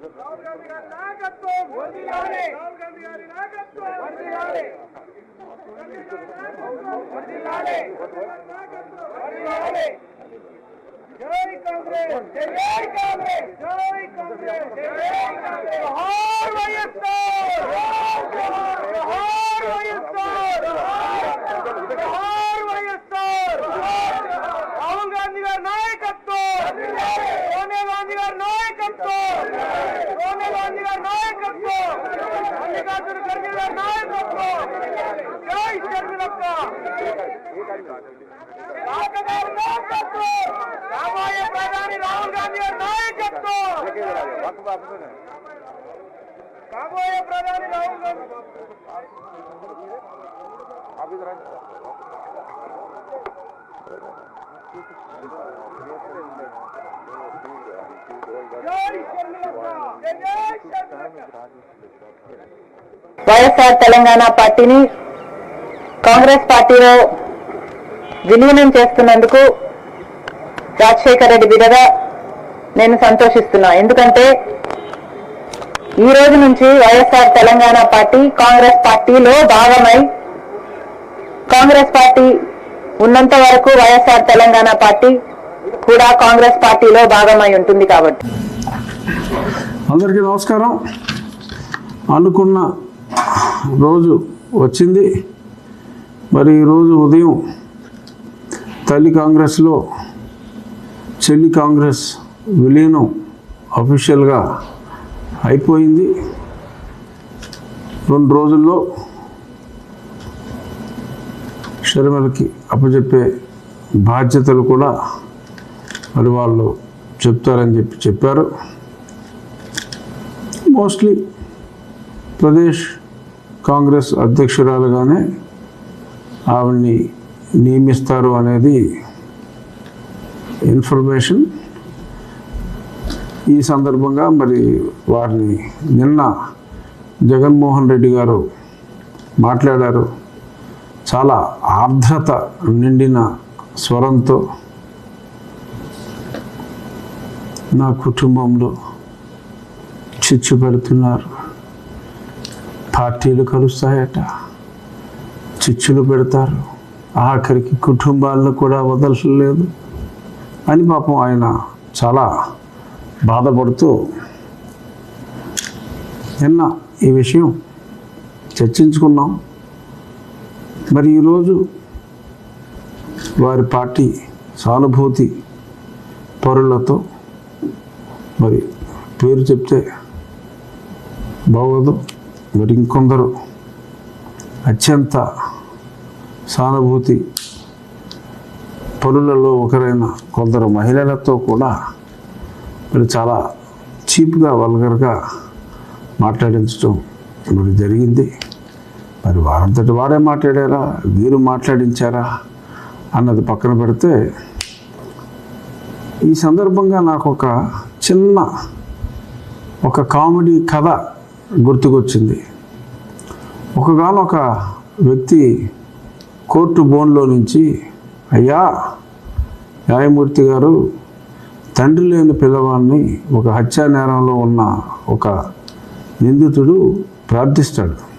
రాహుల్ గాంధీ గారి నాయకత్వం వర్ధిల్లాలి రాహుల్ గాంధీ గారి నాయకత్వం వర్ధిల్లాలి వర్ధిల్లాలి వర్ధిల్లాలి జై కాంగ్రెస్ జై కాంగ్రెస్ జై కాంగ్రెస్ జై కాంగ్రెస్ జోహార్ వైఎస్ఆర్ జోహార్ వైఎస్ఆర్ జోహార్ వైఎస్ఆర్ రాహుల్ గాంధీ గారి నాయకత్వం సోనియా గాంధీ గారి నాయకత్వం సోనియా గాంధీ గారి నాయకత్వం మల్లికార్జున ఖర్గే గారి నాయకత్వం. జై షర్మిలక్క రాహుల్ నాయకత్వం. రాబోయే ప్రధాని రాహుల్ గాంధీ గారి నాయకత్వం. రాబోయే ప్రధాని రాహుల్ గాంధీ. వైఎస్ఆర్ తెలంగాణ పార్టీని కాంగ్రెస్ పార్టీలో విలీనం చేస్తున్నందుకు రాజశేఖర రెడ్డి బిడ్డగా నేను సంతోషిస్తున్నా. ఎందుకంటే ఈ రోజు నుంచి వైఎస్ఆర్ తెలంగాణ పార్టీ కాంగ్రెస్ పార్టీలో భాగమై కాంగ్రెస్ పార్టీ ఉన్నంత వరకు వైఎస్ఆర్ తెలంగాణ పార్టీ కూడా కాంగ్రెస్ పార్టీలో భాగమై ఉంటుంది కాబట్టి. అందరికీ నమస్కారం. అనుకున్న రోజు వచ్చింది. మరి ఈరోజు ఉదయం తల్లి కాంగ్రెస్లో చెల్లి కాంగ్రెస్ విలీనం అఫీషియల్గా అయిపోయింది. రెండు రోజుల్లో షర్మిలకి అప్పచెప్పే బాధ్యతలు కూడా మరి వాళ్ళు చెప్తారని చెప్పి చెప్పారు. మోస్ట్లీ ప్రదేశ్ కాంగ్రెస్ అధ్యక్షురాలుగానే ఆవిడ్ని నియమిస్తారు అనేది ఇన్ఫర్మేషన్. ఈ సందర్భంగా మరి వారిని నిన్న జగన్మోహన్ రెడ్డి గారు మాట్లాడారు. చాలా ఆర్ద్రత నిండిన స్వరంతో నా కుటుంబంలో చిచ్చు పెడుతున్నారు. పార్టీలు కలుస్తాయట. చిచ్చులు పెడతారు. ఆఖరికి కుటుంబాలను కూడా వదలలేదు అని పాపం ఆయన చాలా బాధపడుతూ నిన్న ఈ విషయం చర్చించుకున్నాం. మరి ఈరోజు వారి పార్టీ సానుభూతి పరులతో మరి పేరు చెప్తే బాగోదు. మరి ఇంకొందరు అత్యంత సానుభూతి పనులలో ఒకరైన కొందరు మహిళలతో కూడా మరి చాలా చీప్గా వల్గర్గా మాట్లాడించడం మరి జరిగింది. మరి వారంతటి వారే మాట్లాడారా? వీరు మాట్లాడించారా? అన్నది పక్కన పెడితే ఈ సందర్భంగా నాకు ఒక చిన్న ఒక కామెడీ కథ గుర్తుకొచ్చింది. ఒకగానొక వ్యక్తి కోర్టు బోన్లో నుంచి అయ్యా న్యాయమూర్తి గారు తండ్రి లేని పిల్లవాడిని ఒక హత్యా నేరంలో ఉన్న ఒక నిందితుడు ప్రార్థిస్తాడు.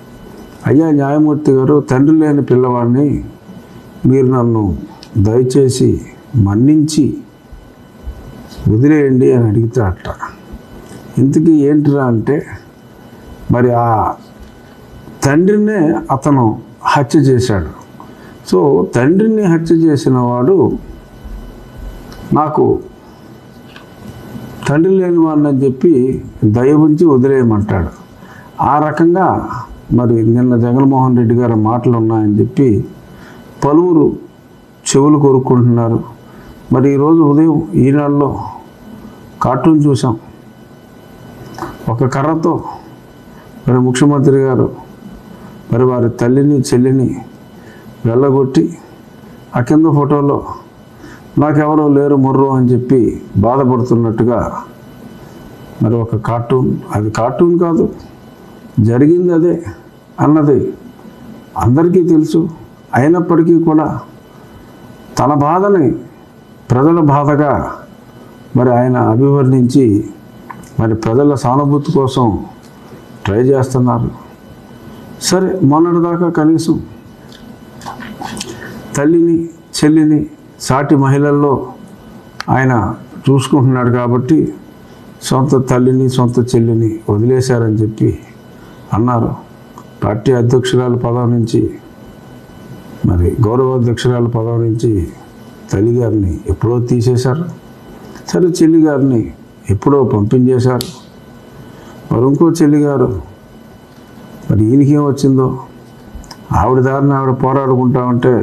అయ్యా న్యాయమూర్తి గారు తండ్రి లేని పిల్లవాడిని మీరు నన్ను దయచేసి మన్నించి వదిలేయండి అని అడుగుతాడట ఇంతకీ ఏంటిరా అంటే మరి ఆ తండ్రినే అతను హత్య చేశాడు. సో తండ్రిని హత్య చేసిన వాడు నాకు తండ్రి లేని వాడిని అని చెప్పి దయ ఉంచి వదిలేయమంటాడు. ఆ రకంగా మరి నిన్న జగన్మోహన్ రెడ్డి గారి మాటలు ఉన్నాయని చెప్పి పలువురు చెవులు కోరుకుంటున్నారు మరి ఈరోజు ఉదయం ఈనాడులో కార్టూన్ చూసాం ఒక కర్రతో మరి ముఖ్యమంత్రి గారు మరి వారి తల్లిని చెల్లిని వెళ్ళగొట్టి ఆ కింద ఫోటోలో నాకెవరో లేరు ముర్రు అని చెప్పి బాధపడుతున్నట్టుగా మరి ఒక కార్టూన్. అది కార్టూన్ కాదు జరిగింది అదే. అన్నది అందరికీ తెలుసు. అయినప్పటికీ కూడా తన బాధని ప్రజల బాధగా మరి ఆయన అభివర్ణించి మరి ప్రజల సానుభూతి కోసం ట్రై చేస్తున్నారు. సరే మొన్నటిదాకా కనీసం తల్లిని చెల్లిని సాటి మహిళల్లో ఆయన చూసుకుంటున్నాడు కాబట్టి సొంత తల్లిని సొంత చెల్లిని వదిలేశారని చెప్పి అన్నారు. పార్టీ అధ్యక్షురాలు పదవి నుంచి మరి గౌరవ అధ్యక్షురాలు పదవి నుంచి తల్లి గారిని ఎప్పుడో తీసేశారు. సరే చెల్లి గారిని ఎప్పుడో పంపించేశారు. మరి ఇంకో చెల్లి గారు మరి ఈయనకి వచ్చిందో? ఆవిడ దారిని ఆవిడ పోరాడుకుంటా ఉంటే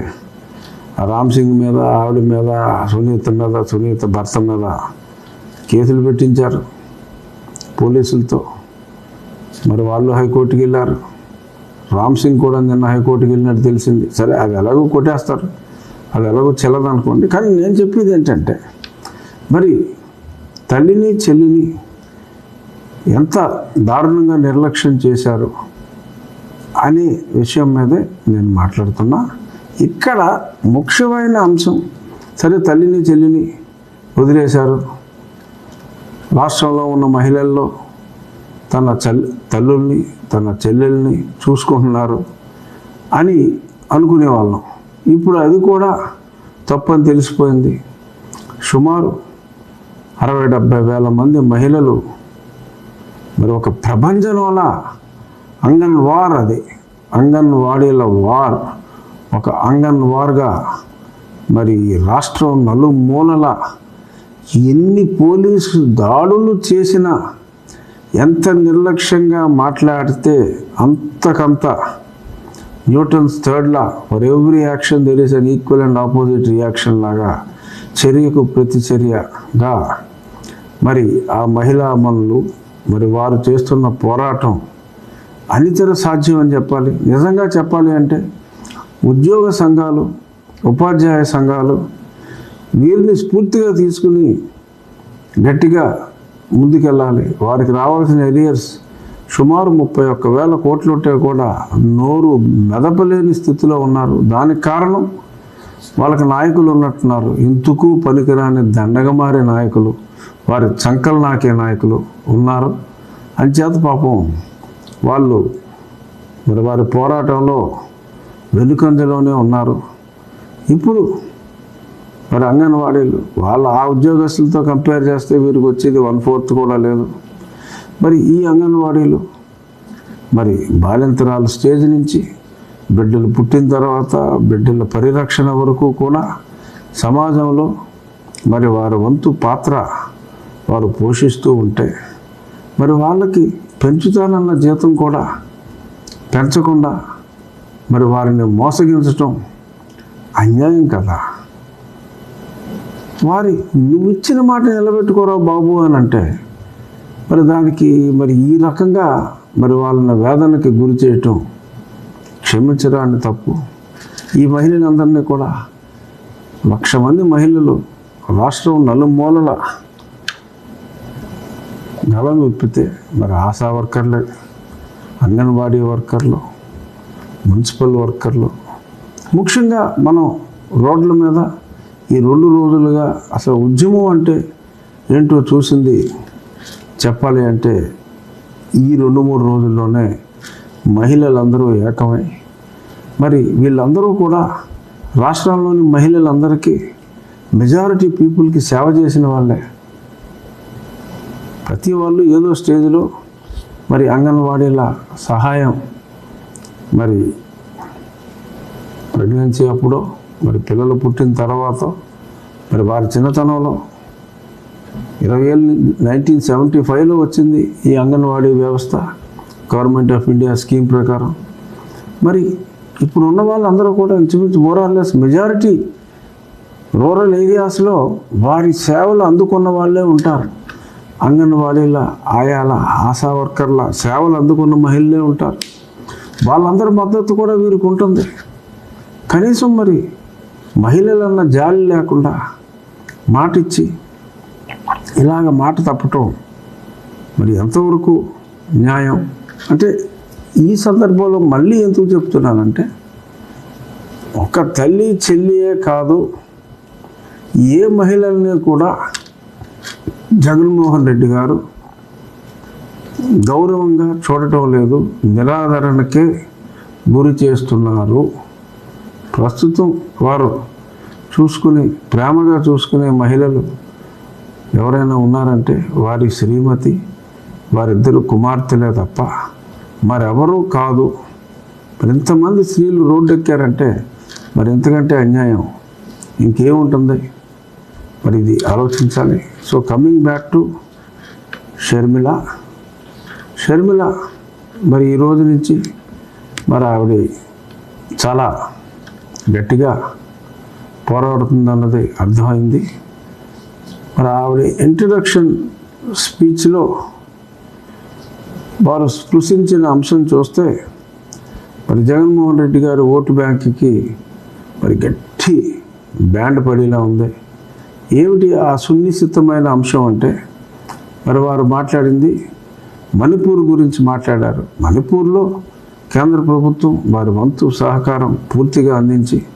రామ్ సింగ్ మీద ఆవిడ మీద సునీత మీద సునీత భర్త మీద కేసులు పెట్టించారు పోలీసులతో. మరి వాళ్ళు హైకోర్టుకి వెళ్ళారు. రామ్ సింగ్ కూడా నిన్న హైకోర్టుకి వెళ్ళినట్టు తెలిసింది. సరే అది ఎలాగో కొట్టేస్తారు. అది ఎలాగో చెల్లదు అనుకోండి కానీ నేను చెప్పేది ఏంటంటే మరి తల్లిని చెల్లిని ఎంత దారుణంగా నిర్లక్ష్యం చేశారు అనే విషయం మీదే నేను మాట్లాడుతున్నా. ఇక్కడ ముఖ్యమైన అంశం సరే తల్లిని చెల్లిని వదిలేశారు. రాష్ట్రంలో ఉన్న మహిళల్లో తన తల్లుల్ని తన చెల్లెల్ని చూసుకుంటున్నారు అని అనుకునేవాళ్ళం. ఇప్పుడు అది కూడా తప్పని తెలిసిపోయింది. సుమారు అరవై డెబ్భై వేల మంది మహిళలు మరి ఒక ప్రపంచంలోన అంగన్ వార్ అది అంగన్వాడీల వార్ ఒక అంగన్ వార్గా మరి ఈ రాష్ట్రం నలుమూలల ఎన్ని పోలీసు దాడులు చేసినా ఎంత నిర్లక్ష్యంగా మాట్లాడితే అంతకంత Newton's third law for every action there is an equal and opposite reaction లాగా చర్యకు ప్రతిచర్యగా మరి ఆ మహిళా మనులు మరి వారు చేస్తున్న పోరాటం అనితర సాధ్యం అని చెప్పాలి. నిజంగా చెప్పాలి అంటే ఉద్యోగ సంఘాలు ఉపాధ్యాయ సంఘాలు వీరిని స్ఫూర్తిగా తీసుకుని గట్టిగా ముందుకెళ్ళాలి. వారికి రావాల్సిన ఎరియర్స్ సుమారు ముప్పై ఒక్క వేల కోట్లు ఉంటే కూడా నోరు మెదపలేని స్థితిలో ఉన్నారు. దానికి కారణం వాళ్ళకి నాయకులు ఉన్నట్టున్నారు. ఇందుకు పనికిరాని దండగమారే నాయకులు వారి చంకలు నాకే నాయకులు ఉన్నారు. అంచేత పాపం వాళ్ళు మరి వారి పోరాటంలో వెనుకంజలోనే ఉన్నారు. ఇప్పుడు మరి అంగన్వాడీలు వాళ్ళ ఆ ఉద్యోగస్తులతో కంపేర్ చేస్తే వీరికి వచ్చేది వన్ ఫోర్త్ కూడా లేదు. మరి ఈ అంగన్వాడీలు మరి బాలింతరాలు స్టేజ్ నుంచి బిడ్డలు పుట్టిన తర్వాత బిడ్డల పరిరక్షణ వరకు కూడా సమాజంలో మరి వారి వంతు పాత్ర వారు పోషిస్తూ ఉంటే మరి వాళ్ళకి పెంచుతానన్న జీతం కూడా పెంచకుండా మరి వారిని మోసగించటం అన్యాయం కదా. వారి నువ్వు ఇచ్చిన మాట నిలబెట్టుకోరా బాబు అని అంటే మరి దానికి మరి ఈ రకంగా మరి వాళ్ళని వేదనకి గురి చేయటం క్షమించడాన్ని తప్పు. ఈ మహిళలందరినీ కూడా లక్ష మంది మహిళలు రాష్ట్రం నలుమూలల గలం విప్పితే మరి ఆశా వర్కర్లే అంగన్వాడీ వర్కర్లు మున్సిపల్ వర్కర్లు. ముఖ్యంగా మనం రోడ్ల మీద ఈ రెండు రోజులుగా అసలు ఉద్యమం అంటే ఏంటో చూసింది చెప్పాలి అంటే ఈ రెండు మూడు రోజుల్లోనే మహిళలందరూ ఏకమై మరి వీళ్ళందరూ కూడా రాష్ట్రంలోని మహిళలందరికీ మెజారిటీ పీపుల్కి సేవ చేసిన వాళ్ళే. ప్రతి వాళ్ళు ఏదో స్టేజ్లో మరి అంగన్వాడీల సహాయం మరి ప్రెగ్నెన్సీ అప్పుడో మరి పిల్లలు పుట్టిన తర్వాత మరి వారి చిన్నతనంలో ఇరవై ఏళ్ళు నైన్టీన్ సెవెంటీ ఫైవ్లో వచ్చింది ఈ అంగన్వాడీ వ్యవస్థ గవర్నమెంట్ ఆఫ్ ఇండియా స్కీమ్ ప్రకారం. మరి ఇప్పుడు ఉన్న వాళ్ళందరూ కూడా ఇంచుమించు మోరార్లెస్ మెజారిటీ రూరల్ ఏరియాస్లో వారి సేవలు అందుకున్న వాళ్ళే ఉంటారు. అంగన్వాడీల ఆయాల ఆశా వర్కర్ల సేవలు అందుకున్న మహిళలే ఉంటారు. వాళ్ళందరి మద్దతు కూడా వీరికి ఉంటుంది. కనీసం మరి మహిళలన్న జాలి లేకుండా మాట ఇచ్చి ఇలాగ మాట తప్పటం మరి ఎంతవరకు న్యాయం? అంటే ఈ సందర్భంలో మళ్ళీ ఎందుకు చెప్తున్నానంటే ఒక తల్లి చెల్లియే కాదు ఏ మహిళల్ని కూడా జగన్మోహన్ రెడ్డి గారు గౌరవంగా చూడటం లేదు నిరాదరణకే గురి చేస్తున్నారు. ప్రస్తుతం వారు చూసుకుని ప్రేమగా చూసుకునే మహిళలు ఎవరైనా ఉన్నారంటే వారి శ్రీమతి వారిద్దరు కుమార్తెలే తప్ప మరెవరూ కాదు. మరి ఇంతమంది స్త్రీలు రోడ్డెక్కారంటే మరి ఎంతకంటే అన్యాయం? ఇంకేముంటుంది? మరి ఇది ఆలోచించాలి. So coming back to Sharmila. Sharmila మరి ఈ రోజు నుంచి మరి ఆవిడ చాలా గట్టిగా పోరాడుతుందన్నది అర్థమైంది. మరి ఆవిడ ఇంట్రడక్షన్ స్పీచ్లో వారు స్పృశించిన అంశం చూస్తే మరి జగన్మోహన్ రెడ్డి గారి ఓటు బ్యాంకుకి మరి గట్టి బ్యాండ్ పడేలా ఉంది. ఏమిటి ఆ సున్నిశితమైన అంశం అంటే? మరి వారు మాట్లాడింది మణిపూర్ గురించి మాట్లాడారు. మణిపూర్లో కేంద్ర ప్రభుత్వం వారి వంతు సహకారం పూర్తిగా అందించి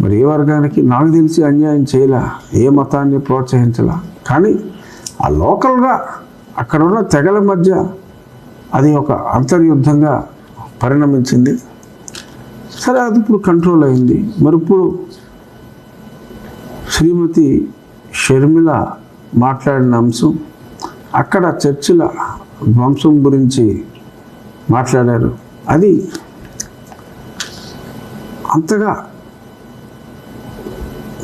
మరి ఏ వర్గానికి నాకు తెలిసి అన్యాయం చేయలే ఏ మతాన్ని ప్రోత్సహించలా. కానీ ఆ లోకల్గా అక్కడ ఉన్న తెగల మధ్య అది ఒక అంతర్యుద్ధంగా పరిణమించింది. సరే అది ఇప్పుడు కంట్రోల్ అయింది. మరి ఇప్పుడు శ్రీమతి షర్మిల మాట్లాడిన అంశం అక్కడ చర్చిల వంశం గురించి మాట్లాడారు. అది అంతగా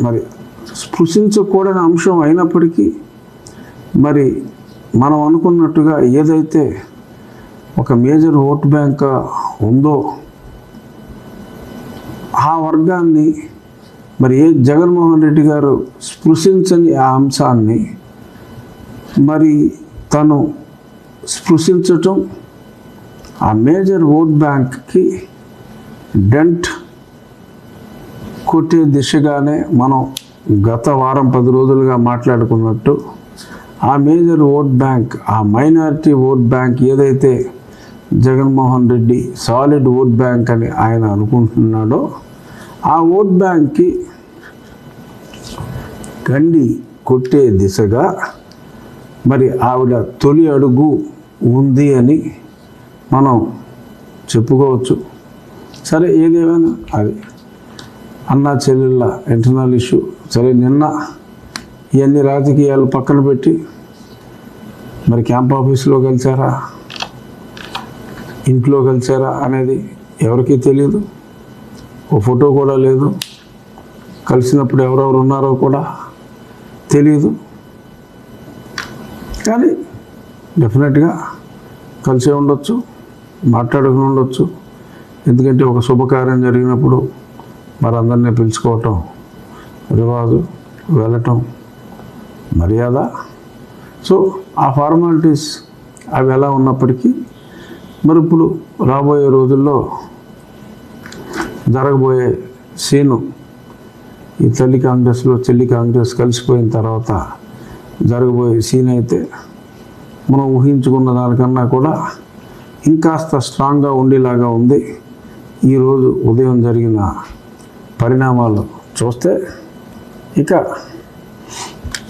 మరి స్పృశించకూడని అంశం అయినప్పటికీ మరి మనం అనుకున్నట్టుగా ఏదైతే ఒక మేజర్ ఓట్ బ్యాంక్ ఉందో ఆ వర్గాన్ని మరి ఏ జగన్మోహన్ రెడ్డి గారు స్పృశించని ఆ అంశాన్ని మరి తను స్పృశించటం ఆ మేజర్ ఓట్ బ్యాంక్కి డెంట్ కొట్టే దిశగానే మనం గత వారం పది రోజులుగా మాట్లాడుకున్నట్టు ఆ మేజర్ ఓట్ బ్యాంక్ ఆ మైనారిటీ ఓట్ బ్యాంక్ ఏదైతే Jaganmohan Reddy solid vote bank అని ఆయన అనుకుంటున్నాడో ఆ ఓట్ బ్యాంక్కి గండి కొట్టే దిశగా మరి ఆవిడ తొలి అడుగు ఉంది అని మనం చెప్పుకోవచ్చు. సరే ఏదేమైనా అది. అన్నా చెల్లెళ్ళ ఇంటర్నల్ ఇష్యూ సరే నిన్న ఇవన్నీ రాజకీయాలు పక్కన పెట్టి మరి క్యాంప్ ఆఫీస్లో కలిసారా? ఇంట్లో కలిసారా అనేది ఎవరికీ తెలియదు ఓ ఫోటో కూడా లేదు. కలిసినప్పుడు ఎవరెవరు ఉన్నారో కూడా తెలియదు కానీ డెఫినెట్గా కలిసే ఉండొచ్చు. మాట్లాడుకుని ఉండొచ్చు. ఎందుకంటే ఒక శుభకార్యం జరిగినప్పుడు మరి అందరినీ పిలుచుకోవటం రివాజు వెళ్ళటం మర్యాద. సో ఆ ఫార్మాలిటీస్ అవి ఎలా ఉన్నప్పటికీ మరి ఇప్పుడు రాబోయే రోజుల్లో జరగబోయే సీను ఈ తల్లి కాంగ్రెస్లో చెల్లి కాంగ్రెస్ కలిసిపోయిన తర్వాత జరగబోయే సీన్ అయితే మనం ఊహించుకున్న దానికన్నా కూడా ఇంకాస్త స్ట్రాంగ్గా ఉండేలాగా ఉంది. ఈరోజు ఉదయం జరిగిన పరిణామాలు చూస్తే ఇక